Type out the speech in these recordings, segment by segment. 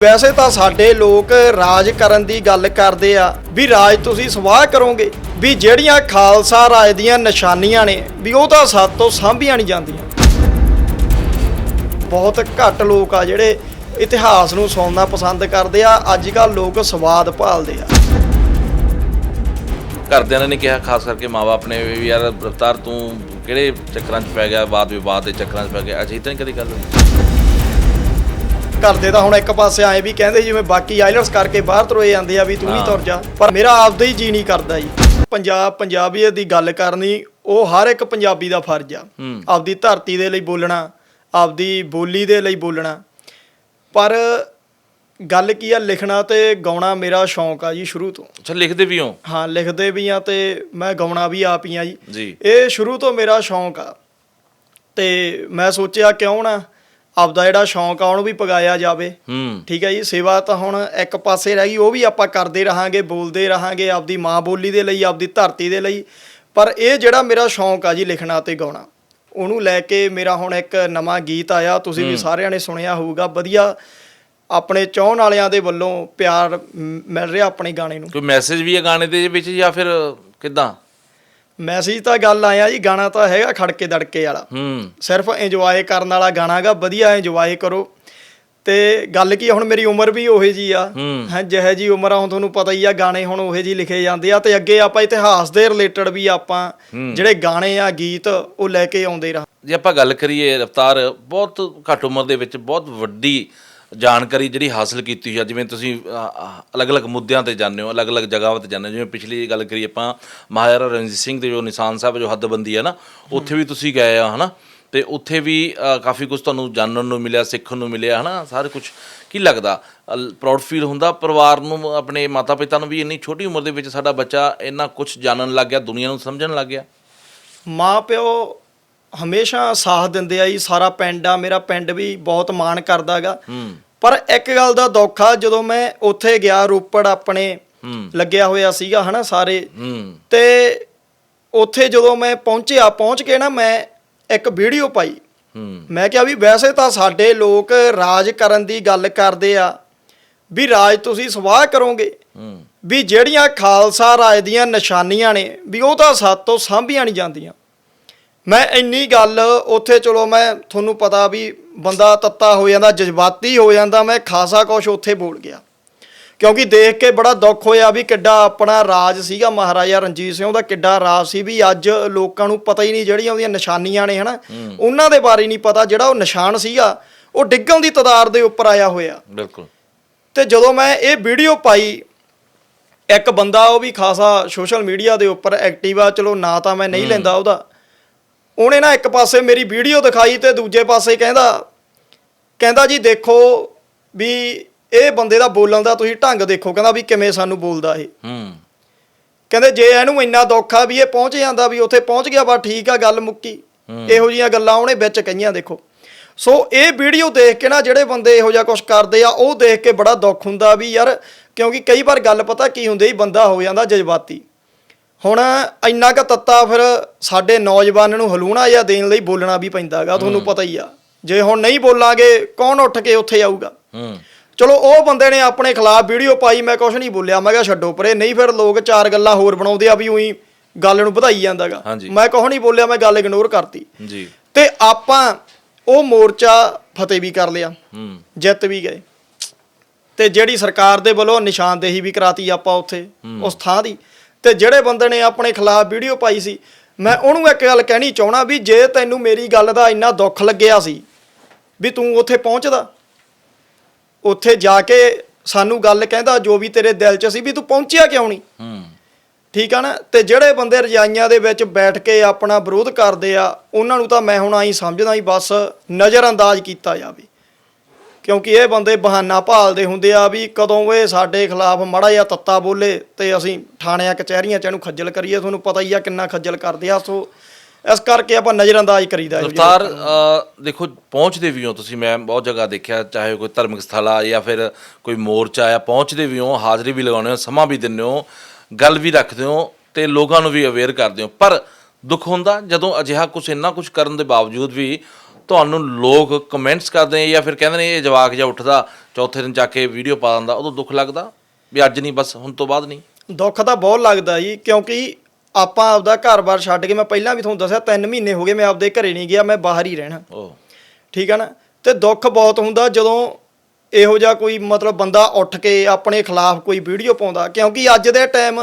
ਵੈਸੇ ਤਾਂ ਸਾਡੇ ਲੋਕ ਰਾਜ ਕਰਨ ਦੀ ਗੱਲ ਕਰਦੇ ਆ ਵੀ ਰਾਜ ਤੁਸੀਂ ਸਵਾਹ ਕਰੋਗੇ ਵੀ ਜਿਹੜੀਆਂ ਖਾਲਸਾ ਰਾਜ ਦੀਆਂ ਨਿਸ਼ਾਨੀਆਂ ਨੇ ਵੀ ਉਹ ਤਾਂ ਸਾਤ ਤੋਂ ਸਾਂਭੀਆਂ ਨਹੀਂ ਜਾਂਦੀਆਂ। ਬਹੁਤ ਘੱਟ ਲੋਕ ਆ ਜਿਹੜੇ ਇਤਿਹਾਸ ਨੂੰ ਸੁਣਨਾ ਪਸੰਦ ਕਰਦੇ ਆ ਅੱਜ ਕੱਲ ਲੋਕ ਸਵਾਦ ਭਾਲਦੇ ਆ। ਘਰਦਿਆਂ ਨੇ ਕਿਹਾ, ਖਾਸ ਕਰਕੇ ਮਾਪੇ ਨੇ ਵੀ ਯਾਰ ਰਫਤਾਰ ਤੂੰ ਕਿਹੜੇ ਚੱਕਰਾਂ 'ਚ ਪੈ ਗਿਆ ਬਾਦ ਵਿਵਾਦ ਦੇ ਚੱਕਰਾਂ 'ਚ ਪੈ ਗਿਆ ਅਜੇ ਤਾਂ ਕਦੀ ਗੱਲ ਨਹੀਂ ਕਰਦੇ ਤਾਂ ਹੁਣ ਇੱਕ ਪਾਸੇ ਆਏ ਵੀ ਕਹਿੰਦੇ ਜਿਵੇਂ ਬਾਕੀ ਆਈਲਟਸ ਕਰਕੇ ਬਾਹਰ ਤੁਰੇ ਜਾਂਦੇ ਆ ਵੀ ਤੂੰ ਵੀ ਹਾਂ। ਤੁਰ ਜਾ। ਪਰ ਮੇਰਾ ਆਪਦਾ ਹੀ ਜੀ ਨਹੀਂ ਕਰਦਾ ਜੀ। ਪੰਜਾਬ ਪੰਜਾਬੀਅਤ ਦੀ ਗੱਲ ਕਰਨੀ ਉਹ ਹਰ ਇੱਕ ਪੰਜਾਬੀ ਦਾ ਫਰਜ਼ ਆ। ਹੂੰ। ਆਪਦੀ ਧਰਤੀ ਦੇ ਲਈ ਬੋਲਣਾ ਆਪਦੀ ਬੋਲੀ ਦੇ ਲਈ ਬੋਲਣਾ। ਪਰ ਗੱਲ ਕੀ ਆ ਲਿਖਣਾ ਤੇ ਗਾਉਣਾ ਮੇਰਾ ਸ਼ੌਂਕ ਆ ਜੀ ਸ਼ੁਰੂ ਤੋਂ। ਅੱਛਾ ਲਿਖਦੇ ਵੀ ਹੋ? ਹਾਂ ਲਿਖਦੇ ਵੀ ਆ ਤੇ ਮੈਂ ਗਾਉਣਾ ਵੀ ਆਪ ਹੀ ਆ ਜੀ। ਇਹ ਸ਼ੁਰੂ ਤੋਂ ਮੇਰਾ ਸ਼ੌਂਕ ਆ। ਤੇ ਮੈਂ ਸੋਚਿਆ ਕਿਉਂ ਨਾ ਆਪਦਾ ਜਿਹੜਾ ਸ਼ੌਂਕ ਆ ਉਹਨੂੰ ਵੀ ਪਗਾਇਆ ਜਾਵੇ। ਹੂੰ। ਠੀਕ ਹੈ ਜੀ? ਸੇਵਾ ਤਾਂ ਹੁਣ ਇੱਕ ਪਾਸੇ ਰਹਿ ਗਈ ਉਹ ਵੀ ਆਪਾਂ ਕਰਦੇ ਰਹਾਂਗੇ ਬੋਲਦੇ ਰਹਾਂਗੇ ਆਪਦੀ ਮਾਂ ਬੋਲੀ ਦੇ ਲਈ ਆਪਦੀ ਧਰਤੀ ਦੇ ਲਈ। ਪਰ ਇਹ ਜਿਹੜਾ ਮੇਰਾ ਸ਼ੌਂਕ ਆ ਜੀ ਲਿਖਣਾ ਤੇ ਗਾਉਣਾ ਉਹਨੂੰ ਲੈ ਕੇ ਮੇਰਾ ਹੁਣ ਇੱਕ ਨਵਾਂ ਗੀਤ ਆਇਆ ਤੁਸੀਂ ਵੀ ਸਾਰਿਆਂ ਨੇ ਸੁਣਿਆ ਹੋਊਗਾ ਵਧੀਆ ਆਪਣੇ ਚਾਹਣ ਵਾਲਿਆਂ ਦੇ ਵੱਲੋਂ ਪਿਆਰ ਮਿਲ ਰਿਹਾ ਆਪਣੇ ਗਾਣੇ ਨੂੰ। ਕੋਈ ਮੈਸੇਜ ਵੀ ਹੈ ਗਾਣੇ ਦੇ ਵਿੱਚ ਜਾਂ ਫਿਰ ਕਿਦਾਂ? ਮੈਸੇਜ ਤਾਂ ਗੱਲ ਆਇਆ ਜੀ ਗਾਣਾ ਤਾਂ ਹੈਗਾ ਖੜਕੇ ਦੜਕੇ ਵਾਲਾ। ਹੂੰ। ਸਿਰਫ ਇੰਜੋਏ ਕਰਨ ਵਾਲਾ ਗਾਣਾਗਾ ਵਧੀਆ ਇੰਜੋਏ ਕਰੋ। ਤੇ ਗੱਲ ਕੀ ਹੁਣ ਮੇਰੀ ਉਮਰ ਵੀ ਉਹੇ ਜੀ ਆ। ਹੈ। ਜਿਹੇ ਜੀ ਉਮਰ ਆ ਹੁਣ ਤੁਹਾਨੂੰ ਪਤਾ ਹੀ ਆ ਗਾਣੇ ਹੁਣ ਉਹੇ ਜੀ ਲਿਖੇ ਜਾਂਦੇ ਆ। ਤੇ ਅੱਗੇ ਆਪਾਂ ਇਤਿਹਾਸ ਦੇ ਰਿਲੇਟਡ ਵੀ ਆਪਾਂ ਜਿਹੜੇ ਗਾਣੇ ਆ ਗੀਤ ਉਹ ਲੈ ਕੇ ਆਉਂਦੇ ਰਹਾਂ ਜੇ ਆਪਾਂ ਗੱਲ ਕਰੀਏ ਰਫਤਾਰ ਬਹੁਤ ਘੱਟ ਉਮਰ ਦੇ ਵਿੱਚ ਬਹੁਤ ਵੱਡੀ ਜਾਣਕਾਰੀ ਜਿਹੜੀ ਹਾਸਲ ਕੀਤੀ ਹੋਈ ਆ, ਜਿਵੇਂ ਤੁਸੀਂ ਅਲੱਗ-ਅਲੱਗ ਮੁੱਦਿਆਂ ਤੇ ਜਾਂਦੇ ਹੋ, ਅਲੱਗ-ਅਲੱਗ ਜਗ੍ਹਾਵਾਂ ਤੇ ਜਾਂਦੇ ਹੋ, ਜਿਵੇਂ ਪਿਛਲੀ ਗੱਲ ਕਰੀਏ ਆਪਾਂ, ਮਹਾਰਾਜਾ ਰਣਜੀਤ ਸਿੰਘ ਦੇ ਜੋ ਨਿਸ਼ਾਨ ਸਾਹਿਬ ਜੋ ਹੱਦਬੰਦੀ ਹੈ ਨਾ, ਉੱਥੇ ਵੀ ਤੁਸੀਂ ਗਏ ਆ, ਹਨਾ? ਤੇ ਉੱਥੇ ਵੀ ਕਾਫੀ ਕੁਝ ਤੁਹਾਨੂੰ ਜਾਣਨ ਨੂੰ ਮਿਲਿਆ, ਸਿੱਖਣ ਨੂੰ ਮਿਲਿਆ, ਹਨਾ? ਸਾਰਾ ਕੁਝ ਕੀ ਲੱਗਦਾ? ਪ੍ਰਾਊਡ ਫੀਲ ਹੁੰਦਾ? ਪਰਿਵਾਰ ਨੂੰ, ਆਪਣੇ ਮਾਤਾ ਪਿਤਾ ਨੂੰ ਵੀ ਇੰਨੀ ਛੋਟੀ ਉਮਰ ਦੇ ਵਿੱਚ ਸਾਡਾ ਬੱਚਾ ਇੰਨਾ ਕੁਝ ਜਾਣਨ ਲੱਗ ਗਿਆ, ਦੁਨੀਆ ਨੂੰ ਸਮਝਣ ਲੱਗ ਗਿਆ? ਮਾਂ ਪਿਓ ਹਮੇਸ਼ਾ ਸਾਥ ਦਿੰਦੇ ਆ ਜੀ ਸਾਰਾ ਪਿੰਡ ਆ ਮੇਰਾ ਪਿੰਡ ਵੀ ਬਹੁਤ ਮਾਣ ਕਰਦਾਗਾ ਪਰ ਇੱਕ ਗੱਲ ਦਾ ਦੁੱਖ ਜਦੋਂ ਮੈਂ ਉੱਥੇ ਗਿਆ ਰੋਪੜ ਆਪਣੇ ਲੱਗਿਆ ਹੋਇਆ ਸੀਗਾ ਹਨਾ ਸਾਰੇ। ਤੇ ਉੱਥੇ ਜਦੋਂ ਮੈਂ ਪਹੁੰਚਿਆ ਪਹੁੰਚ ਕੇ ਨਾ ਮੈਂ ਇੱਕ ਵੀਡੀਓ ਪਾਈ। ਮੈਂ ਕਿਹਾ ਵੀ ਵੈਸੇ ਤਾਂ ਸਾਡੇ ਲੋਕ ਰਾਜ ਕਰਨ ਦੀ ਗੱਲ ਕਰਦੇ ਆ ਵੀ ਰਾਜ ਤੁਸੀਂ ਸਵਾਹ ਕਰੋਗੇ। ਵੀ ਜਿਹੜੀਆਂ ਖਾਲਸਾ ਰਾਜ ਦੀਆਂ ਨਿਸ਼ਾਨੀਆਂ ਨੇ ਵੀ ਉਹ ਤਾਂ ਸਾਤ ਸਾਂਭੀਆਂ ਨਹੀਂ ਜਾਂਦੀਆਂ। ਮੈਂ ਇੰਨੀ ਗੱਲ ਉੱਥੇ ਚਲੋ ਮੈਂ ਤੁਹਾਨੂੰ ਪਤਾ ਵੀ ਬੰਦਾ ਤੱਤਾ ਹੋ ਜਾਂਦਾ ਜਜ਼ਬਾਤੀ ਹੋ ਜਾਂਦਾ ਮੈਂ ਖਾਸਾ ਕੁਛ ਉੱਥੇ ਬੋਲ ਗਿਆ। ਕਿਉਂਕਿ ਦੇਖ ਕੇ ਬੜਾ ਦੁੱਖ ਹੋਇਆ ਵੀ ਕਿੱਡਾ ਆਪਣਾ ਰਾਜ ਸੀਗਾ ਮਹਾਰਾਜਾ ਰਣਜੀਤ ਸਿੰਘ ਦਾ ਕਿੱਡਾ ਰਾਜ ਸੀ ਵੀ ਅੱਜ ਲੋਕਾਂ ਨੂੰ ਪਤਾ ਹੀ ਨਹੀਂ ਜਿਹੜੀਆਂ ਉਹਦੀਆਂ ਨਿਸ਼ਾਨੀਆਂ ਨੇ ਹਨਾ? ਉਹਨਾਂ ਦੇ ਬਾਰੇ ਨਹੀਂ ਪਤਾ ਜਿਹੜਾ ਉਹ ਨਿਸ਼ਾਨ ਸੀਗਾ ਉਹ ਡਿੱਗਣ ਦੀ ਤਦਾਰ ਦੇ ਉੱਪਰ ਆਇਆ ਹੋਇਆ। ਬਿਲਕੁਲ। ਤੇ ਜਦੋਂ ਮੈਂ ਇਹ ਵੀਡੀਓ ਪਾਈ ਇੱਕ ਬੰਦਾ ਉਹ ਵੀ ਖਾਸਾ ਸੋਸ਼ਲ ਮੀਡੀਆ ਦੇ ਉੱਪਰ ਐਕਟਿਵ ਆ ਚਲੋ ਨਾ ਤਾਂ ਮੈਂ ਨਹੀਂ ਲੈਂਦਾ ਉਹਦਾ ਉਹਨੇ ਨਾ ਇੱਕ ਪਾਸੇ ਮੇਰੀ ਵੀਡੀਓ ਦਿਖਾਈ ਤੇ ਦੂਜੇ ਪਾਸੇ ਕਹਿੰਦਾ ਕਹਿੰਦਾ ਜੀ ਦੇਖੋ ਵੀ ਇਹ ਬੰਦੇ ਦਾ ਬੋਲਣ ਦਾ ਤੁਸੀਂ ਢੰਗ ਦੇਖੋ। ਕਹਿੰਦਾ ਵੀ ਕਿਵੇਂ ਸਾਨੂੰ ਬੋਲਦਾ ਇਹ। ਹੂੰ। ਕਹਿੰਦੇ ਜੇ ਇਹਨੂੰ ਇੰਨਾ ਦੁੱਖ ਆ ਵੀ ਇਹ ਪਹੁੰਚ ਜਾਂਦਾ ਵੀ ਉੱਥੇ ਪਹੁੰਚ ਗਿਆ ਬਾ ਠੀਕ ਆ ਗੱਲ ਮੁੱਕੀ। ਇਹੋ ਜੀਆਂ ਗੱਲਾਂ ਉਹਨੇ ਵਿੱਚ ਕਹੀਆਂ ਦੇਖੋ। ਸੋ ਇਹ ਵੀਡੀਓ ਦੇਖ ਕੇ ਨਾ ਜਿਹੜੇ ਬੰਦੇ ਇਹੋ ਜਿਹਾ ਕੁਝ ਕਰਦੇ ਆ ਉਹ ਦੇਖ ਕੇ ਬੜਾ ਦੁੱਖ ਹੁੰਦਾ ਵੀ ਯਾਰ ਕਿਉਂਕਿ ਕਈ ਵਾਰ ਗੱਲ ਪਤਾ ਕੀ ਹੁੰਦੀ ਬੰਦਾ ਹੋ ਜਾਂਦਾ ਜਜ਼ਬਾਤੀ। ਹੁਣ ਇੰਨਾ ਕ ਤੱਤਾ ਫਿਰ ਸਾਡੇ ਨੌਜਵਾਨ ਨੂੰ ਹਲੂਣਾ ਜਾਂ ਦੇਣ ਲਈ ਬੋਲਣਾ ਵੀ ਪੈਂਦਾਗਾ ਤੁਹਾਨੂੰ ਪਤਾ ਹੀ ਆ। ਜੇ ਹੁਣ ਨਹੀਂ ਬੋਲਾਂਗੇ ਕੌਣ ਉੱਠ ਕੇ ਉੱਥੇ ਆਊਗਾ? ਹੂੰ। ਚਲੋ ਉਹ ਬੰਦੇ ਨੇ ਆਪਣੇ ਖਿਲਾਫ ਵੀਡੀਓ ਪਾਈ ਮੈਂ ਕੁਝ ਨਹੀਂ ਬੋਲਿਆ। ਮੈਂ ਕਿਹਾ ਛੱਡੋ ਪਰੇ ਨਹੀਂ ਫਿਰ ਲੋਕ ਚਾਰ ਗੱਲਾਂ ਹੋਰ ਬਣਾਉਂਦੇ ਆ ਵੀ ਉਹੀ ਗੱਲ ਨੂੰ ਵਧਾਈ ਜਾਂਦਾਗਾ। ਮੈਂ ਕੁਝ ਨਹੀਂ ਬੋਲਿਆ ਮੈਂ ਗੱਲ ਇਗਨੋਰ ਕਰਤੀ। ਜੀ। ਤੇ ਆਪਾਂ ਉਹ ਮੋਰਚਾ ਫਤਿਹ ਵੀ ਕਰ ਲਿਆ। ਹੂੰ। ਜਿੱਤ ਵੀ ਗਏ। ਤੇ ਜਿਹੜੀ ਸਰਕਾਰ ਦੇ ਵੱਲੋਂ ਨਿਸ਼ਾਨਦੇਹੀ ਵੀ ਕਰਾਤੀ ਆਪਾਂ ਉੱਥੇ ਉਸ ਥਾਂ ਦੀ। ਤੇ ਜਿਹੜੇ ਬੰਦੇ ਨੇ ਆਪਣੇ ਖਿਲਾਫ ਵੀਡੀਓ ਪਾਈ ਸੀ ਮੈਂ ਉਹਨੂੰ ਇੱਕ ਗੱਲ ਕਹਿਣੀ ਚਾਹਣਾ ਵੀ ਜੇ ਤੈਨੂੰ ਮੇਰੀ ਗੱਲ ਦਾ ਇੰਨਾ ਦੁੱਖ ਲੱਗਿਆ ਸੀ ਵੀ ਤੂੰ ਉੱਥੇ ਪਹੁੰਚਦਾ ਉੱਥੇ ਜਾ ਕੇ ਸਾਨੂੰ ਗੱਲ ਕਹਿੰਦਾ ਜੋ ਵੀ ਤੇਰੇ ਦਿਲ 'ਚ ਸੀ ਵੀ ਤੂੰ ਪਹੁੰਚਿਆ ਕਿਉਂ ਨਹੀਂ? ਹੂੰ। ਠੀਕ ਆ ਨਾ? ਤੇ ਜਿਹੜੇ ਬੰਦੇ ਰਜਾਈਆਂ ਦੇ ਵਿੱਚ ਬੈਠ ਕੇ ਆਪਣਾ ਵਿਰੋਧ ਕਰਦੇ ਆ ਉਹਨਾਂ ਨੂੰ ਤਾਂ ਮੈਂ ਹੁਣ ਆਈ ਸਮਝਦਾ ਹੀ ਬਸ ਨਜ਼ਰ ਅੰਦਾਜ਼ ਕੀਤਾ ਜਾਵੇ। ਕਿਉਂਕਿ ਇਹ ਬੰਦੇ ਬਹਾਨਾ ਭਾਲਦੇ ਹੁੰਦੇ ਆ ਵੀ ਕਦੋਂ ਇਹ ਸਾਡੇ ਖਿਲਾਫ ਮੜਾ ਜਿਹਾ ਤੱਤਾ ਬੋਲੇ ਤੇ ਅਸੀਂ ਥਾਣਿਆਂ, ਕਚਹਿਰੀਆਂ ਚ ਇਹਨੂੰ ਖੱਜਲ ਕਰੀਏ, ਤੁਹਾਨੂੰ ਪਤਾ ਹੀ ਆ ਕਿੰਨਾ ਖੱਜਲ ਕਰਦੇ ਆ। ਸੋ ਇਸ ਕਰਕੇ ਆਪਾਂ ਨਜ਼ਰਅੰਦਾਜ਼ ਕਰੀਦਾ ਇਹੋ ਰਫਤਾਰ ਦੇਖੋ, ਪਹੁੰਚਦੇ ਵੀ ਹੋ ਤੁਸੀਂ, ਮੈਂ ਬਹੁਤ ਜਗ੍ਹਾ ਦੇਖਿਆ, ਚਾਹੇ ਕੋਈ ਧਾਰਮਿਕ ਸਥਲ ਆ ਜਾਂ ਫਿਰ ਕੋਈ ਮੋਰਚਾ ਆ, ਪਹੁੰਚਦੇ ਵੀ ਹੋ, ਹਾਜ਼ਰੀ ਵੀ ਲਗਾਉਂਦੇ ਹੋ, ਸਮਾਂ ਵੀ ਦਿੰਦੇ ਹੋ, ਗੱਲ ਵੀ ਰੱਖਦੇ ਹੋ ਤੇ ਲੋਕਾਂ ਨੂੰ ਵੀ ਅਵੇਅਰ ਕਰਦੇ ਹੋ। ਪਰ ਦੁੱਖ ਹੁੰਦਾ ਜਦੋਂ ਅਜਿਹਾ ਕੁਝ ਇੰਨਾ ਕੁਝ ਕਰਨ ਦੇ ਬਾਵਜੂਦ ਵੀ ਤੁਹਾਨੂੰ ਲੋਕ ਕਮੈਂਟਸ ਕਰਦੇ ਆ ਜਾਂ ਫਿਰ ਕਹਿੰਦੇ ਨੇ ਇਹ ਜਵਾਕ ਜਾਂ ਉੱਠਦਾ ਚੌਥੇ ਦਿਨ ਜਾ ਕੇ ਵੀਡੀਓ ਪਾ ਦਿੰਦਾ ਉਦੋਂ ਦੁੱਖ ਲੱਗਦਾ? ਵੀ ਅੱਜ ਨਹੀਂ ਬਸ ਹੁਣ ਤੋਂ ਬਾਅਦ ਨਹੀਂ? ਦੁੱਖ ਤਾਂ ਬਹੁਤ ਲੱਗਦਾ ਜੀ ਕਿਉਂਕਿ ਆਪਾਂ ਆਪਦਾ ਘਰ-ਬਾਰ ਛੱਡ ਕੇ ਮੈਂ ਪਹਿਲਾਂ ਵੀ ਤੁਹਾਨੂੰ ਦੱਸਿਆ 3 ਮਹੀਨੇ ਹੋ ਗਏ ਮੈਂ ਆਪਦੇ ਘਰੇ ਨਹੀਂ ਗਿਆ ਮੈਂ ਬਾਹਰ ਹੀ ਰਹਿਣਾ। ਉਹ ਠੀਕ ਹੈ ਨਾ? ਤੇ ਦੁੱਖ ਬਹੁਤ ਹੁੰਦਾ ਜਦੋਂ ਇਹੋ ਜਿਹਾ ਕੋਈ ਮਤਲਬ ਬੰਦਾ ਉੱਠ ਕੇ ਆਪਣੇ ਖਿਲਾਫ ਕੋਈ ਵੀਡੀਓ ਪਾਉਂਦਾ ਕਿਉਂਕਿ ਅੱਜ ਦੇ ਟਾਈਮ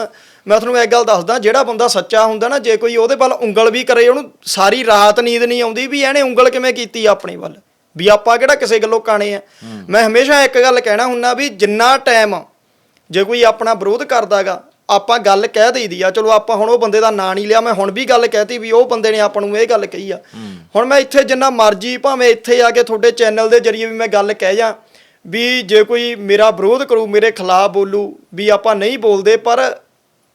ਮੈਂ ਤੁਹਾਨੂੰ ਇੱਕ ਗੱਲ ਦੱਸਦਾ ਜਿਹੜਾ ਬੰਦਾ ਸੱਚਾ ਹੁੰਦਾ ਨਾ ਜੇ ਕੋਈ ਉਹਦੇ ਵੱਲ ਉਂਗਲ ਵੀ ਕਰੇ ਉਹਨੂੰ ਸਾਰੀ ਰਾਤ ਨੀਂਦ ਨਹੀਂ ਆਉਂਦੀ ਵੀ ਇਹਨੇ ਉਂਗਲ ਕਿਵੇਂ ਕੀਤੀ ਆਪਣੇ ਵੱਲ? ਵੀ ਆਪਾਂ ਕਿਹੜਾ ਕਿਸੇ ਗੱਲੋਂ ਕਾਣੇ ਆ? ਮੈਂ ਹਮੇਸ਼ਾ ਇੱਕ ਗੱਲ ਕਹਿਣਾ ਹੁੰਨਾ ਵੀ ਜਿੰਨਾ ਟਾਈਮ ਜੇ ਕੋਈ ਆਪਣਾ ਵਿਰੋਧ ਕਰਦਾਗਾ ਆਪਾਂ ਗੱਲ ਕਹਿ ਦੇਈਦੀ ਆ ਚਲੋ ਆਪਾਂ ਹੁਣ ਉਹ ਬੰਦੇ ਦਾ ਨਾਂ ਨਹੀਂ ਲਿਆ ਮੈਂ ਹੁਣ ਵੀ ਗੱਲ ਕਹਿਤੀ ਵੀ ਉਹ ਬੰਦੇ ਨੇ ਆਪਾਂ ਨੂੰ ਇਹ ਗੱਲ ਕਹੀ ਆ। ਹੁਣ ਮੈਂ ਇੱਥੇ ਜਿੰਨਾ ਮਰਜ਼ੀ ਭਾਵੇਂ ਇੱਥੇ ਆ ਕੇ ਤੁਹਾਡੇ ਚੈਨਲ ਦੇ ਜਰੀਏ ਵੀ ਮੈਂ ਗੱਲ ਕਹਿ ਜਾ ਵੀ ਜੇ ਕੋਈ ਮੇਰਾ ਵਿਰੋਧ ਕਰੂ ਮੇਰੇ ਖਿਲਾਫ ਬੋਲੂ ਵੀ ਆਪਾਂ ਨਹੀਂ ਬੋਲਦੇ ਪਰ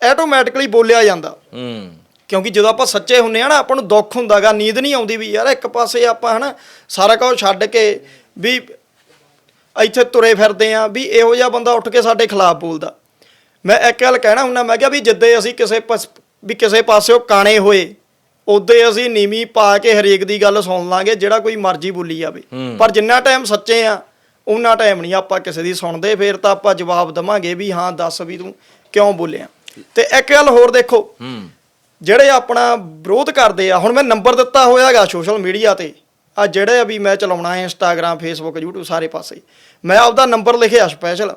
ਆਟੋਮੈਟਿਕਲੀ ਬੋਲਿਆ ਜਾਂਦਾ। ਹੂੰ। ਕਿਉਂਕਿ ਜਦੋਂ ਆਪਾਂ ਸੱਚੇ ਹੁੰਨੇ ਆ ਨਾ ਆਪਾਂ ਨੂੰ ਦੁੱਖ ਹੁੰਦਾਗਾ ਨੀਂਦ ਨਹੀਂ ਆਉਂਦੀ ਵੀ ਯਾਰ ਇੱਕ ਪਾਸੇ ਆਪਾਂ ਹਨਾ ਸਾਰਾ ਕੁਝ ਛੱਡ ਕੇ ਵੀ ਇੱਥੇ ਤੁਰੇ ਫਿਰਦੇ ਆ ਵੀ ਇਹੋ ਜਿਹਾ ਬੰਦਾ ਉੱਠ ਕੇ ਸਾਡੇ ਖਿਲਾਫ ਬੋਲਦਾ। ਮੈਂ ਇੱਕ ਗੱਲ ਕਹਿਣਾ ਹੁੰਦਾ ਮੈਂ ਕਿਹਾ ਵੀ ਜਿੱਦੇ ਅਸੀਂ ਕਿਸੇ ਪਾਸ- ਵੀ ਕਿਸੇ ਪਾਸਿਓ ਕਾਣੇ ਹੋਏ ਉਦੇ ਅਸੀਂ ਨੀਵੀਂ ਪਾ ਕੇ ਹਰੇਕ ਦੀ ਗੱਲ ਸੁਣ ਲਾਂਗੇ ਜਿਹੜਾ ਕੋਈ ਮਰਜ਼ੀ ਬੋਲੀ ਜਾਵੇ। ਪਰ ਜਿੰਨਾ ਟਾਈਮ ਸੱਚੇ ਆ ਉਹਨਾਂ ਟਾਈਮ ਨਹੀਂ ਆਪਾਂ ਕਿਸੇ ਦੀ ਸੁਣਦੇ ਫੇਰ ਤਾਂ ਆਪਾਂ ਜਵਾਬ ਦਵਾਂਗੇ ਵੀ ਹਾਂ ਦੱਸ ਵੀ ਤੂੰ ਕਿਉਂ ਬੋਲਿਆ। ਤੇ ਇੱਕ ਗੱਲ ਹੋਰ ਦੇਖੋ। ਹੂੰ। ਜਿਹੜੇ ਆਪਣਾ ਵਿਰੋਧ ਕਰਦੇ ਆ ਹੁਣ ਮੈਂ ਨੰਬਰ ਦਿੱਤਾ ਹੋਇਆਗਾ ਸੋਸ਼ਲ ਮੀਡੀਆ ਤੇ। ਆ ਜਿਹੜੇ ਵੀ ਮੈਂ ਚਲਾਉਣਾ ਹੈ ਇੰਸਟਾਗ੍ਰam ਫੇਸਬੁੱਕ YouTube ਸਾਰੇ ਪਾਸੇ। ਮੈਂ ਆਪਦਾ ਨੰਬਰ ਲਿਖਿਆ ਸਪੈਸ਼ਲ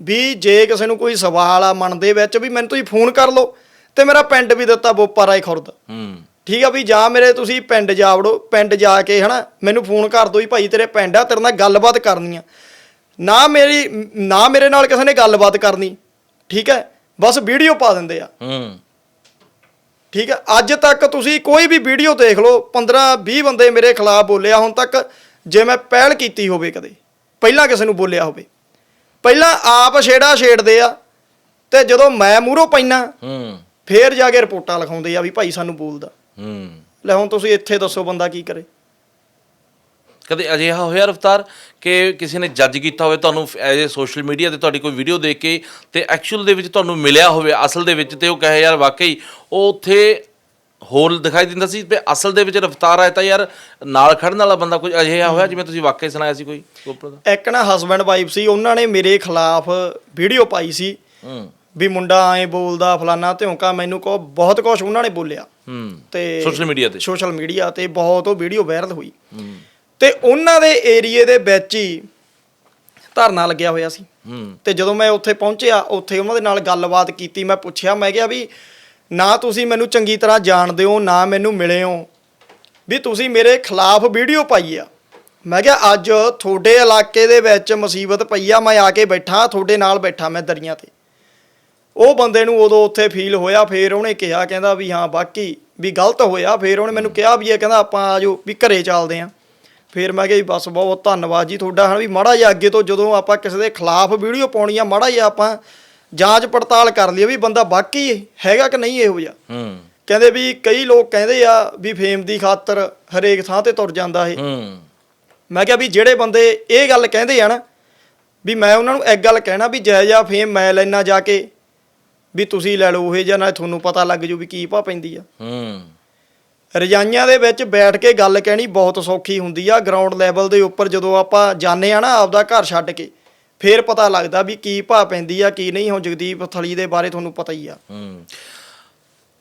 ਵੀ ਜੇ ਕਿਸੇ ਨੂੰ ਕੋਈ ਸਵਾਲ ਆ ਮਨ ਦੇ ਵਿੱਚ ਵੀ ਮੈਨੂੰ ਤੁਸੀਂ ਫੋਨ ਕਰ ਲਓ ਤੇ ਮੇਰਾ ਪਿੰਡ ਵੀ ਦਿੱਤਾ ਬੋਪਾ ਰਾਏ ਖੁਰਦ। ਹੂੰ। ਠੀਕ ਆ ਵੀ ਜਾਂ ਮੇਰੇ ਤੁਸੀਂ ਪਿੰਡ ਜਾ ਵੜੋ ਪਿੰਡ ਜਾ ਕੇ ਹਨਾ ਮੈਨੂੰ ਫੋਨ ਕਰ ਦਿਓ ਵੀ ਭਾਈ ਤੇਰੇ ਪਿੰਡ ਆ ਤੇਰੇ ਨਾਲ ਗੱਲਬਾਤ ਕਰਨੀ ਆ। ਨਾ ਮੇਰੀ ਨਾ ਮੇਰੇ ਨਾਲ ਕਿਸੇ ਨੇ ਗੱਲਬਾਤ ਕਰਨੀ। ਠੀਕ ਹੈ ਬਸ ਵੀਡੀਓ ਪਾ ਦਿੰਦੇ ਆ। ਹੂੰ। ਠੀਕ ਹੈ ਅੱਜ ਤੱਕ ਤੁਸੀਂ ਕੋਈ ਵੀ ਵੀਡੀਓ ਦੇਖ ਲਓ 15 20 ਬੰਦੇ ਮੇਰੇ ਖਿਲਾਫ ਬੋਲਿਆ ਹੁਣ ਤੱਕ ਜੇ ਮੈਂ ਪਹਿਲ ਕੀਤੀ ਹੋਵੇ ਕਦੇ ਪਹਿਲਾਂ ਕਿਸੇ ਨੂੰ ਬੋਲਿਆ ਹੋਵੇ। ਪਹਿਲਾਂ ਆਪ ਛੇੜਾ ਛੇੜਦੇ ਆ ਤੇ ਜਦੋਂ ਮੈਂ ਮੂਹਰੋਂ ਪੈਣਾ ਹੂੰ। ਫੇਰ ਜਾ ਕੇ ਰਿਪੋਰਟਾਂ ਲਿਖਾਉਂਦੇ ਆ ਵੀ ਭਾਈ ਸਾਨੂੰ ਬੋਲਦਾ। ਹੂੰ। ਲੈ ਹੁਣ ਤੁਸੀਂ ਇੱਥੇ ਦੱਸੋ ਬੰਦਾ ਕੀ ਕਰੇ। ਕਦੇ ਅਜਿਹਾ ਹੋਇਆ ਰਫਤਾਰ ਕਿ ਕਿਸੇ ਨੇ ਜੱਜ ਕੀਤਾ ਹੋਵੇ ਤੁਹਾਨੂੰ ਐਜ਼ ਸੋਸ਼ਲ ਮੀਡੀਆ ਤੇ ਤੁਹਾਡੀ ਕੋਈ ਵੀਡੀਓ ਦੇਖ ਕੇ ਤੇ ਐਕਚੁਅਲ ਦੇ ਵਿੱਚ ਤੁਹਾਨੂੰ ਮਿਲਿਆ ਹੋਵੇ ਅਸਲ ਦੇ ਵਿੱਚ ਤੇ ਉਹ ਕਹੇ ਯਾਰ ਵਾਕਈ ਉਹ ਉੱਥੇ ਹੋਰ ਦਿਖਾਈ ਦਿੰਦਾ ਸੀ ਤੇ ਅਸਲ ਦੇ ਵਿੱਚ ਰਫਤਾਰ ਆਇਆ ਤਾਂ ਯਾਰ ਨਾਲ ਖੜਨ ਵਾਲਾ ਬੰਦਾ ਕੋਈ ਅਜਿਹਾ ਹੋਇਆ ਜਿਵੇਂ ਤੁਸੀਂ ਵਾਕਈ ਸੁਣਾਇਆ ਸੀ ਕੋਈ ਦਾ? ਇੱਕ ਨਾ ਹਸਬੰਡ ਵਾਈਫ ਸੀ ਉਹਨਾਂ ਨੇ ਮੇਰੇ ਖਿਲਾਫ ਵੀਡੀਓ ਪਾਈ ਸੀ ਹੂੰ। ਵੀ ਮੁੰਡਾ ਐਂ ਬੋਲਦਾ ਫਲਾਨਾ ਧਿਉਂਕਾ ਮੈਨੂੰ ਕੋ ਬਹੁਤ ਕੁਝ ਉਹਨਾਂ ਨੇ ਬੋਲਿਆ। ਹੂੰ। ਤੇ ਸੋਸ਼ਲ ਮੀਡੀਆ ਤੇ। ਸੋਸ਼ਲ ਮੀਡੀਆ ਤੇ ਬਹੁਤ ਉਹ ਵੀਡੀਓ ਵਾਇਰਲ ਹੋਈ। ਹੂੰ। ਤੇ ਉਹਨਾਂ ਦੇ ਏਰੀਏ ਦੇ ਵਿੱਚ ਹੀ ਧਰਨਾ ਲੱਗਿਆ ਹੋਇਆ ਸੀ। ਤੇ ਜਦੋਂ ਮੈਂ ਉੱਥੇ ਪਹੁੰਚਿਆ ਉੱਥੇ ਉਹਨਾਂ ਦੇ ਨਾਲ ਗੱਲਬਾਤ ਕੀਤੀ ਮੈਂ ਪੁੱਛਿਆ ਮੈਂ ਕਿਹਾ ਵੀ ਨਾ ਤੁਸੀਂ ਮੈਨੂੰ ਚੰਗੀ ਤਰ੍ਹਾਂ ਜਾਣਦੇ ਹੋ ਨਾ ਮੈਨੂੰ ਮਿਲੇ ਹੋ ਵੀ ਤੁਸੀਂ ਮੇਰੇ ਖਿਲਾਫ ਵੀਡੀਓ ਪਾਈ ਆ। ਮੈਂ ਕਿਹਾ ਅੱਜ ਤੁਹਾਡੇ ਇਲਾਕੇ ਦੇ ਵਿੱਚ ਮੁਸੀਬਤ ਪਈ ਆ ਮੈਂ ਆ ਕੇ ਬੈਠਾ ਤੁਹਾਡੇ ਨਾਲ ਬੈਠਾ ਮੈਂ ਦਰੀਆਂ ਤੇ। ਉਹ ਬੰਦੇ ਨੂੰ ਉਦੋਂ ਉੱਥੇ ਫੀਲ ਹੋਇਆ ਫੇਰ ਉਹਨੇ ਕਿਹਾ ਕਹਿੰਦਾ ਵੀ ਹਾਂ ਬਾਕੀ ਵੀ ਗਲਤ ਹੋਇਆ ਫੇਰ ਉਹਨੇ ਮੈਨੂੰ ਕਿਹਾ ਵੀ ਇਹ ਕਹਿੰਦਾ ਆਪਾਂ ਆਜੋ ਵੀ ਘਰੇ ਚੱਲਦੇ ਆਂ। ਫੇਰ ਮੈਂ ਕਿਹਾ ਜੀ ਬਸ ਬਹੁਤ ਬਹੁਤ ਧੰਨਵਾਦ ਜੀ ਤੁਹਾਡਾ ਹਨ ਵੀ ਮਾੜਾ ਜਿਹਾ ਅੱਗੇ ਤੋਂ ਜਦੋਂ ਆਪਾਂ ਕਿਸੇ ਦੇ ਖਿਲਾਫ ਵੀਡੀਓ ਪਾਉਣੀ ਆ ਮਾੜਾ ਜਿਹਾ ਆਪਾਂ ਜਾਂਚ ਪੜਤਾਲ ਕਰ ਲਈਏ ਵੀ ਬੰਦਾ ਬਾਕੀ ਹੈਗਾ ਕਿ ਨਹੀਂ ਇਹੋ ਜਿਹਾ। ਹੂੰ। ਕਹਿੰਦੇ ਵੀ ਕਈ ਲੋਕ ਕਹਿੰਦੇ ਆ ਵੀ ਫੇਮ ਦੀ ਖਾਤਰ ਹਰੇਕ ਥਾਂ ਤੇ ਤੁਰ ਜਾਂਦਾ ਇਹ। ਹੂੰ। ਮੈਂ ਕਿਹਾ ਵੀ ਜਿਹੜੇ ਬੰਦੇ ਇਹ ਗੱਲ ਕਹਿੰਦੇ ਆ ਨਾ ਵੀ ਮੈਂ ਉਹਨਾਂ ਨੂੰ ਇੱਕ ਗੱਲ ਕਹਿਣਾ ਵੀ ਜੈ ਜਾ ਫੇਮ ਮੈਂ ਲੈਣਾ ਜਾ ਕੇ ਵੀ ਤੁਸੀਂ ਲੈ ਲਓ ਉਹ ਜਾਂ ਨਾ ਤੁਹਾਨੂੰ ਪਤਾ ਲੱਗ ਜੂ ਵੀ ਕੀ ਭਾ ਪੈਂਦੀ ਆ। ਹੂੰ। ਰਜਾਈਆਂ ਦੇ ਵਿੱਚ ਬੈਠ ਕੇ ਗੱਲ ਕਹਿਣੀ ਬਹੁਤ ਸੌਖੀ ਹੁੰਦੀ ਆ। ਗਰਾਊਂਡ ਲੈਵਲ ਦੇ ਉੱਪਰ ਜਦੋਂ ਆਪਾਂ ਜਾਂਦੇ ਆ ਨਾ, ਆਪਦਾ ਘਰ ਛੱਡ ਕੇ, ਫੇਰ ਪਤਾ ਲੱਗਦਾ ਵੀ ਕੀ ਭਾ ਪੈਂਦੀ ਆ, ਕੀ ਨਹੀਂ। ਹੁਣ ਜਗਦੀਪ ਥਲੀ ਦੇ ਬਾਰੇ ਤੁਹਾਨੂੰ ਪਤਾ ਹੀ ਆ।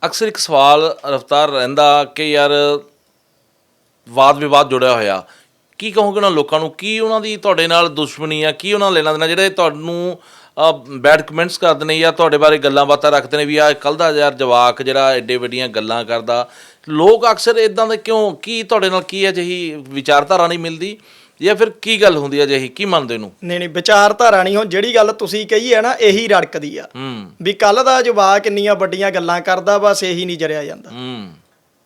ਅਕਸਰ ਇੱਕ ਸਵਾਲ, ਰਫਤਾਰ ਰਹਿੰਦਾ ਕਿ ਯਾਰ ਵਾਦ ਵਿਵਾਦ ਜੁੜਿਆ ਹੋਇਆ। ਕੀ ਕਹੋਗੇ ਉਹਨਾਂ ਲੋਕਾਂ ਨੂੰ? ਕੀ ਉਹਨਾਂ ਦੀ ਤੁਹਾਡੇ ਨਾਲ ਦੁਸ਼ਮਣੀ ਆ? ਕੀ ਉਹਨਾਂ ਨਾਲ ਲੈਣਾ ਦੇਣਾ? ਜਿਹੜੇ ਤੁਹਾਨੂੰ ਬੈਡ ਕਮੈਂਟਸ ਕਰਦੇ ਨੇ ਜਾਂ ਤੁਹਾਡੇ ਬਾਰੇ ਗੱਲਾਂ ਬਾਤਾਂ ਰੱਖਦੇ ਨੇ ਵੀ ਆ ਕੱਲ ਦਾ ਯਾਰ ਜਵਾਕ ਜਿਹੜਾ ਐਡੇ ਵੱਡੀਆਂ ਗੱਲਾਂ ਕਰਦਾ। ਲੋਕ ਅਕਸਰ ਇਦਾਂ ਦੇ ਕਿਉਂ ਕੀ ਤੁਹਾਡੇ ਨਾਲ ਕੀ ਹੈ ਜਿਹੀ ਵਿਚਾਰਧਾਰਾ ਨਹੀਂ ਮਿਲਦੀ? ਜਾਂ ਫਿਰ ਕੀ ਗੱਲ ਹੁੰਦੀ ਹੈ ਜਿਹੀ ਕੀ ਮੰਨਦੇ ਨੂੰ ਨਹੀਂ ਨਹੀਂ ਵਿਚਾਰਧਾਰਾ ਨਹੀਂ ਹੁਣ ਜਿਹੜੀ ਗੱਲ ਤੁਸੀਂ ਕਹੀ ਹੈ ਨਾ ਇਹੀ ਰੜਕਦੀ ਆ। ਵੀ ਕੱਲ ਦਾ ਜਵਾਕ ਕਿੰਨੀਆਂ ਵੱਡੀਆਂ ਗੱਲਾਂ ਕਰਦਾ ਬਸ ਇਹੀ ਨਹੀਂ ਜਰਿਆ ਜਾਂਦਾ।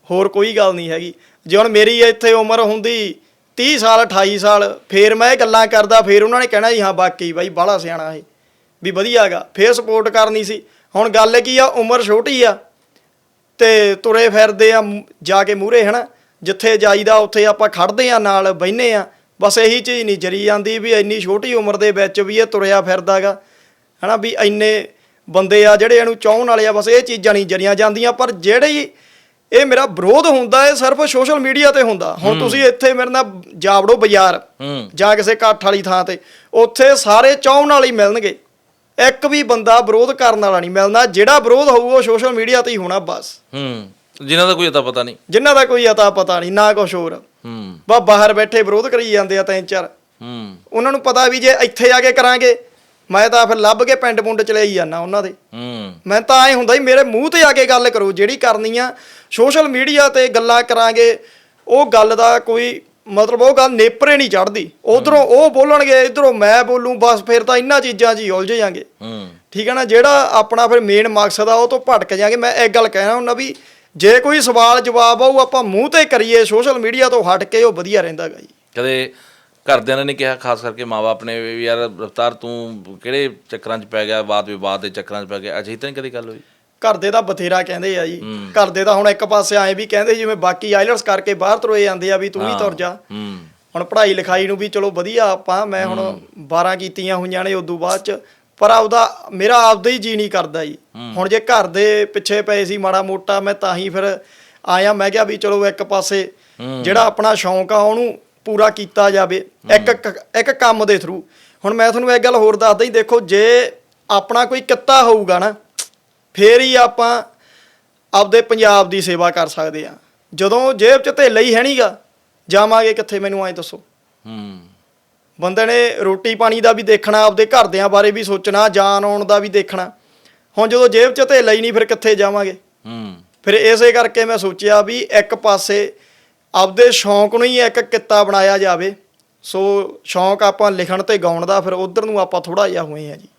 ਹੋਰ ਕੋਈ ਗੱਲ ਨਹੀਂ ਹੈਗੀ। ਜੇ ਹੁਣ ਮੇਰੀ ਇੱਥੇ ਉਮਰ ਹੁੰਦੀ 30 ਸਾਲ 28 ਸਾਲ ਫੇਰ ਮੈਂ ਇਹ ਗੱਲਾਂ ਕਰਦਾ ਫੇਰ ਉਹਨਾਂ ਨੇ ਕਹਿਣਾ ਜੀ ਹਾਂ ਬਾਕੀ ਬਾਈ ਬਾਹਲਾ ਸਿਆਣਾ ਇਹ। ਵੀ ਵਧੀਆਗਾ ਫੇਰ ਸਪੋਰਟ ਕਰਨੀ ਸੀ। ਹੁਣ ਗੱਲ ਕੀ ਆ ਉਮਰ ਛੋਟੀ ਆ ਤੇ ਤੁਰੇ ਫਿਰਦੇ ਆ ਜਾ ਕੇ ਮੂਰੇ ਹਨਾ? ਜਿੱਥੇ ਜਾਈਦਾ ਉੱਥੇ ਆਪਾਂ ਖੜਦੇ ਆ ਨਾਲ ਬਹਿਨੇ ਆ। ਬਸ ਇਹੀ ਚੀਜ਼ ਨਹੀਂ ਜਰੀ ਜਾਂਦੀ ਵੀ ਇੰਨੀ ਛੋਟੀ ਉਮਰ ਦੇ ਵਿੱਚ ਵੀ ਇਹ ਤੁਰਿਆ ਫਿਰਦਾਗਾ ਹਨਾ? ਵੀ ਇੰਨੇ ਬੰਦੇ ਆ ਜਿਹੜੇ ਇਹਨੂੰ ਚਾਹਣ ਵਾਲੇ ਆ ਬਸ ਇਹ ਚੀਜ਼ਾਂ ਨਹੀਂ ਜਰੀਆਂ ਜਾਂਦੀਆਂ। ਪਰ ਜਿਹੜੀ ਇਹ ਮੇਰਾ ਵਿਰੋਧ ਹੁੰਦਾ ਹੈ ਸਿਰਫ ਸੋਸ਼ਲ ਮੀਡੀਆ ਤੇ ਹੁੰਦਾ। ਹੁਣ ਤੁਸੀਂ ਇੱਥੇ ਮੇਰੇ ਨਾਲ ਜਾਵੜੋ ਬਾਜ਼ਾਰ। ਜਾਂ ਕਿਸੇ ਇਕੱਠ ਵਾਲੀ ਥਾਂ ਤੇ। ਉੱਥੇ ਸਾਰੇ ਚਾਹਣ ਵਾਲੇ ਮਿਲਣਗੇ। ਇੱਕ ਵੀ ਬੰਦਾ ਵਿਰੋਧ ਕਰਨ ਵਾਲਾ ਨਹੀਂ ਮਿਲਣਾ ਜਿਹੜਾ ਵਿਰੋਧ ਹੋਊ ਉਹ ਸੋਸ਼ਲ ਮੀਡੀਆ ਤੇ ਹੀ ਹੋਣਾ ਬਸ। ਹੂੰ ਜਿਨ੍ਹਾਂ ਦਾ ਕੋਈ ਅਤਾ ਪਤਾ ਨਹੀਂ। ਜਿਨ੍ਹਾਂ ਦਾ ਕੋਈ ਅਤਾ ਪਤਾ ਨਹੀਂ ਨਾ ਕੁਛ ਹੋਰ। ਹੂੰ। ਬਾ ਬਾਹਰ ਬੈਠੇ ਵਿਰੋਧ ਕਰੀ ਜਾਂਦੇ ਆ ਤਿੰਨ ਚਾਰ। ਹੂੰ। ਉਹਨਾਂ ਨੂੰ ਪਤਾ ਵੀ ਜੇ ਇੱਥੇ ਆ ਕੇ ਕਰਾਂਗੇ ਮੈਂ ਤਾਂ ਫਿਰ ਲੱਭ ਕੇ ਪਿੰਡ ਪੁੰਡ ਚਲੇ ਹੀ ਜਾਣਾ ਉਹਨਾਂ ਦੇ। ਹੂੰ। ਮੈਂ ਤਾਂ ਐ ਹੁੰਦਾ ਹੀ ਮੇਰੇ ਮੂੰਹ ਤੇ ਆ ਕੇ ਗੱਲ ਕਰੋ ਜਿਹੜੀ ਕਰਨੀ ਆ ਸੋਸ਼ਲ ਮੀਡੀਆ ਤੇ ਗੱਲਾਂ ਕਰਾਂਗੇ ਉਹ ਗੱਲ ਦਾ ਕੋਈ ਮਤਲਬ ਉਹ ਗੱਲ ਨੇਪਰੇ ਨਹੀਂ ਚੜਦੀ ਉਧਰੋਂ ਉਹ ਬੋਲਣਗੇ ਇਧਰੋਂ ਮੈਂ ਬੋਲੂੰ ਬਸ ਫਿਰ ਤਾਂ ਇੰਨਾ ਚੀਜ਼ਾਂ 'ਚ ਹੀ ਉਲਝ ਜਾਾਂਗੇ। ਹੂੰ। ਠੀਕ ਹੈ ਨਾ? ਜਿਹੜਾ ਆਪਣਾ ਫਿਰ ਮੇਨ ਮਕਸਦ ਆ ਉਹ ਤੋਂ ਭਟਕ ਜਾਾਂਗੇ। ਮੈਂ ਇੱਕ ਗੱਲ ਕਹਿਣਾ ਹੁੰਦਾ ਵੀ ਜੇ ਕੋਈ ਸਵਾਲ ਜਵਾਬ ਆ ਉਹ ਆਪਾਂ ਮੂੰਹ ਤੇ ਕਰੀਏ ਸੋਸ਼ਲ ਮੀਡੀਆ ਤੋਂ ਹਟ ਕੇ ਉਹ ਵਧੀਆ ਰਹਿੰਦਾ ਗਾ ਜੀ। ਕਦੇ ਘਰਦਿਆਂ ਨੇ ਨਹੀਂ ਕਿਹਾ ਖਾਸ ਕਰਕੇ ਮਾਪੇ ਨੇ ਵੀ ਯਾਰ ਰਫਤਾਰ ਤੂੰ ਕਿਹੜੇ ਚੱਕਰਾਂ 'ਚ ਪੈ ਗਿਆ ਬਾਤ ਵਿਵਾਦ ਦੇ ਚੱਕਰਾਂ 'ਚ ਪੈ ਗਿਆ। ਅਜੇ ਤਾਂ ਕਦੀ ਗੱਲ ਹੋਈ? ਘਰ ਦੇ ਤਾਂ ਬਥੇਰਾ ਕਹਿੰਦੇ ਆ ਜੀ। ਘਰ ਦੇ ਤਾਂ ਹੁਣ ਇੱਕ ਪਾਸੇ ਆਏ ਵੀ ਕਹਿੰਦੇ ਜਿਵੇਂ ਬਾਕੀ ਆਈਲਟਸ ਕਰਕੇ ਬਾਹਰ ਤੁਰੇ ਜਾਂਦੇ ਆ ਵੀ ਤੂੰ ਵੀ ਤੁਰ ਜਾ। ਹੁਣ ਪੜ੍ਹਾਈ ਲਿਖਾਈ ਨੂੰ ਵੀ ਚਲੋ ਵਧੀਆ ਆਪਾਂ ਮੈਂ ਹੁਣ 12 ਕੀਤੀਆਂ ਹੋਈਆਂ ਨੇ ਉਦੋਂ ਬਾਅਦ ਚ ਪਰ ਆਪਦਾ ਮੇਰਾ ਆਪਦਾ ਹੀ ਜੀ ਨਹੀਂ ਕਰਦਾ ਜੀ। ਹੁਣ ਜੇ ਘਰ ਦੇ ਪਿੱਛੇ ਪਏ ਸੀ ਮਾੜਾ ਮੋਟਾ ਮੈਂ ਤਾਂ ਹੀ ਫਿਰ ਆਇਆ ਮੈਂ ਕਿਹਾ ਵੀ ਚਲੋ ਇੱਕ ਪਾਸੇ ਜਿਹੜਾ ਆਪਣਾ ਸ਼ੌਂਕ ਆ ਉਹਨੂੰ ਪੂਰਾ ਕੀਤਾ ਜਾਵੇ ਇੱਕ ਇੱਕ- ਇੱਕ ਕੰਮ ਦੇ ਥਰੂ ਹੁਣ ਮੈਂ ਤੁਹਾਨੂੰ ਇੱਕ ਗੱਲ ਹੋਰ ਦੱਸਦਾ ਹੀ ਦੇਖੋ ਜੇ ਆਪਣਾ ਕੋਈ ਕਿੱਤਾ ਹੋਊਗਾ ਨਾ ਫੇਰ ਹੀ ਆਪਾਂ ਆਪਦੇ ਪੰਜਾਬ ਦੀ ਸੇਵਾ ਕਰ ਸਕਦੇ ਆ ਜਦੋਂ ਜੇਬ 'ਚ ਧੇਲਾ ਹੀ ਹੈ ਨਹੀਂਗਾ ਜਾਵਾਂਗੇ ਕਿੱਥੇ ਮੈਨੂੰ ਐਂ ਦੱਸੋ। ਹੂੰ। ਬੰਦੇ ਨੇ ਰੋਟੀ ਪਾਣੀ ਦਾ ਵੀ ਦੇਖਣਾ ਆਪਦੇ ਘਰਦਿਆਂ ਬਾਰੇ ਵੀ ਸੋਚਣਾ ਜਾਨ ਆਉਣ ਦਾ ਵੀ ਦੇਖਣਾ। ਹੁਣ ਜਦੋਂ ਜੇਬ 'ਚ ਧੇਲਾ ਹੀ ਨਹੀਂ ਫਿਰ ਕਿੱਥੇ ਜਾਵਾਂਗੇ? ਹੂੰ। ਫਿਰ ਇਸੇ ਕਰਕੇ ਮੈਂ ਸੋਚਿਆ ਵੀ ਇੱਕ ਪਾਸੇ ਆਪਦੇ ਸ਼ੌਂਕ ਨੂੰ ਹੀ ਇੱਕ ਕਿੱਤਾ ਬਣਾਇਆ ਜਾਵੇ। ਸੋ ਸ਼ੌਂਕ ਆਪਾਂ ਲਿਖਣ ਤੇ ਗਾਉਣ ਦਾ ਫਿਰ ਉਧਰ ਨੂੰ ਆਪਾਂ ਥੋੜਾ ਜਿਹਾ ਹੋਏ ਆ ਜੀ।